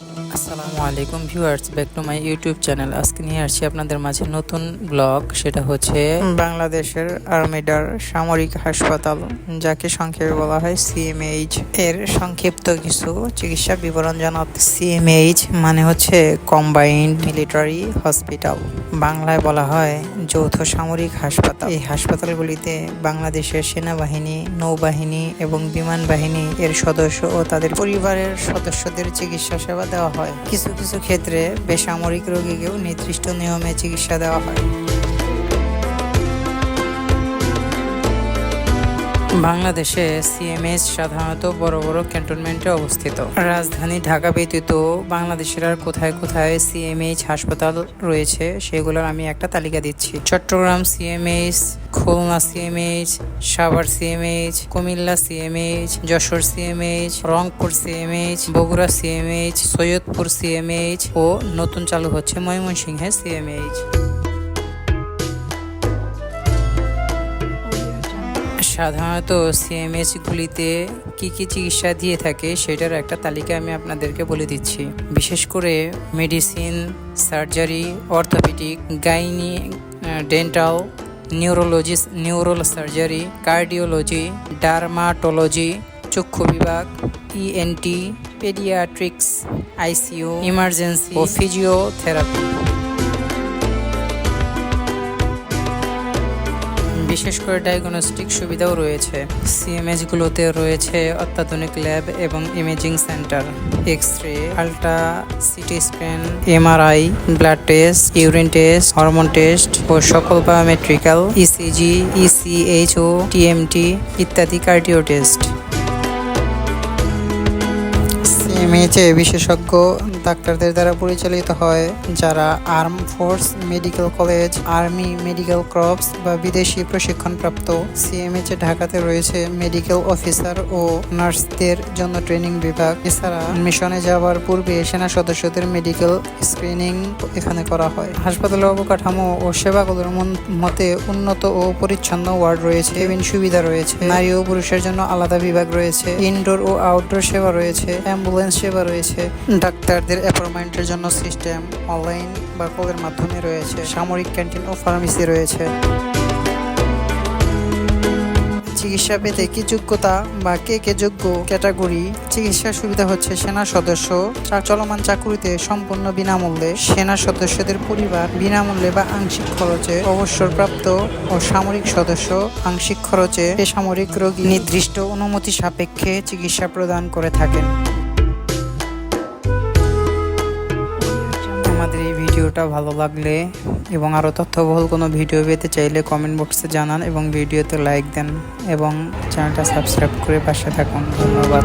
you. আসসালামু আলাইকুম viewers, back to my YouTube channel. আজকে নিয়ে আসছি আপনাদের মাঝে নতুন ব্লগ, সেটা হচ্ছে বাংলাদেশের আর্মিডার সামরিক হাসপাতাল, যাকে সংক্ষেপে বলা হয় সিএমএইচ। এর সংক্ষিপ্ত কিছু চিকিৎসা বিবরণ জানাতে সিএমএইচ মানে হচ্ছে কম্বাইন্ড মিলিটারি হসপিটাল বাংলায় বলা হয় যৌথ সামরিক হাসপাতাল। এই হাসপাতালগুলিতে বাংলাদেশের সেনাবাহিনী, নৌবাহিনী এবং বিমান বাহিনী এর সদস্য ও তাদের পরিবারের সদস্যদের চিকিৎসা সেবা দেওয়া হয়। কিছু কিছু ক্ষেত্রে বেসামরিক রোগীকেও নির্দিষ্ট নিয়মে চিকিৎসা দেওয়া হয়। বাংলাদেশে সিএমএস সাধারণত বড় বড় ক্যান্টনমেন্টে অবস্থিত রাজধানী ঢাকা ব্যতীত বাংলাদেশের আর কোথায় কোথায় সিএমএইচ হাসপাতাল রয়েছে সেগুলোর আমি একটা তালিকা দিচ্ছি Chattogram CMH Khulna CMH Savar CMH Cumilla CMH Jashore CMH Rangpur CMH Bogura CMH Saidpur CMH ও নতুন চালু হচ্ছে ময়মনসিংহে সিএমএইচ সাধারণত সিএমএস গুলিতে কি কি চিকিৎসা দিয়ে থাকে সেটার একটা তালিকা আমি আপনাদেরকে বলে দিচ্ছি। বিশেষ করে medicine, surgery, orthopaedic, gynae dental, neurology, neuro surgery, cardiology, dermatology, চক্ষু বিভাগ E ENT paediatrics ICU emergency ও ফিজিওথেরাপি। বিশেষ করে ডায়াগনস্টিক সুবিধাও রয়েছে। সিএমএসগুলোতে রয়েছে অত্যাধুনিক ল্যাব এবং imaging centre X ray ultra CT scan MRI blood test urine test hormone test ও সকল বায়োমেট্রিক্যাল ইসিজি ইসিএইচও টিএমটি ইত্যাদি কার্ডিও টেস্ট সিএমএইচে বিশেষজ্ঞ ডাক্তারদের দ্বারা পরিচালিত হয়, যারা arm force medical college army medical corps বা বিদেশি প্রশিক্ষণপ্রাপ্ত সিএমএইচে ঢাকাতে রয়েছে মেডিকেল অফিসার ও নার্সদের জন্য ট্রেনিং বিভাগ। এছাড়া মিশনে যাওয়ার পূর্বে সেনা সদস্যদের মেডিকেল স্ক্রিনিং এখানে করা হয়। হাসপাতালের অবকাঠামো ও সেবাগুলোর মতে উন্নত ও পরিচ্ছন্ন ওয়ার্ড রয়েছে। কেবিন সুবিধা রয়েছে। নারী ও পুরুষের জন্য আলাদা বিভাগ রয়েছে। ইনডোর ও আউটডোর সেবা রয়েছে। অ্যাম্বুলেন্স সেবা রয়েছে। ডাক্তারদের অ্যাপয়েন্টমেন্টের জন্য সিস্টেম অনলাইন বা কলের মাধ্যমে রয়েছে। সামরিক ক্যান্টিন ও ফার্মেসি রয়েছে। চিকিৎসা পেতে কি যোগ্যতা বা কে কে যোগ্য ক্যাটাগরি চিকিৎসা সুবিধা হচ্ছে সেনা সদস্য। চলমান চাকুরিতে সম্পূর্ণ বিনামূল্যে। সেনা সদস্যদের পরিবার বিনামূল্যে বা আংশিক খরচে অবসরপ্রাপ্ত ও সামরিক সদস্য আংশিক খরচে বেসামরিক রোগী নির্দিষ্ট অনুমতি সাপেক্ষে চিকিৎসা প্রদান করে থাকেন। আমাদের এই ভিডিওটা ভালো লাগলে এবং আরও তথ্যবহুল কোনো ভিডিও পেতে চাইলে কমেন্ট বক্সে জানান এবং ভিডিওতে লাইক দেন এবং চ্যানেলটা সাবস্ক্রাইব করে পাশে থাকুন। ধন্যবাদ।